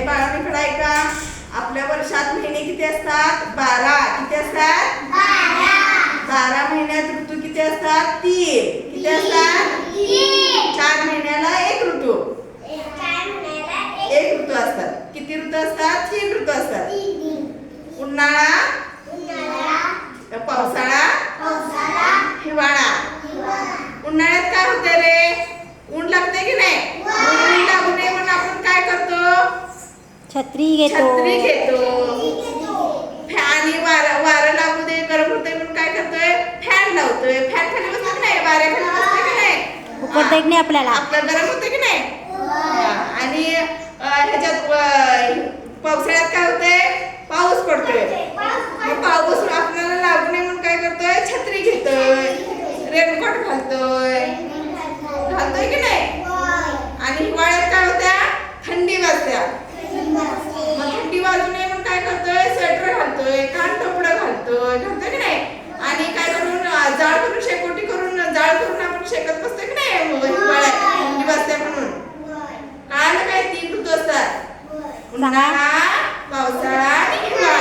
ए बाळांनो इकडे ऐका. आपल्या वर्षात महिने किती असतात? बारा. किती असतात? बारा महिन्यात ऋतू किती असतात? तीन. किती असतात? चार महिन्याला एक ऋतू. एक ऋतू असतात. किती ऋतू असतात? तीन ऋतू असतात. उन्हाळा पावसाळा हिवाळा उन्हाळ्यात काय होते रे ऊन लागते की नाही ऊन लागू नये म्हणून आपण काय करतो छत्री घेतो. छत्री घेतो. फॅन वारं वारं लागू दे गरम होते म्हणून काय करतोय? फॅन लावतोय. फॅन खाली बसतो नाही? वाऱ्याखाली बसतो की नाही? उकडतंय की नाही आपल्याला? आपलं गरम होतं की नाही? हा. आणि ह्याच्यात पावसाळ्यात काय होतंय? पाऊस पडतोय. पाऊस आपल्याला लागू नये म्हणून काय करतोय? छत्री घेतोय. रेनकोट घालतोय. घालतोय की नाही? उन्हाळा पावसाळा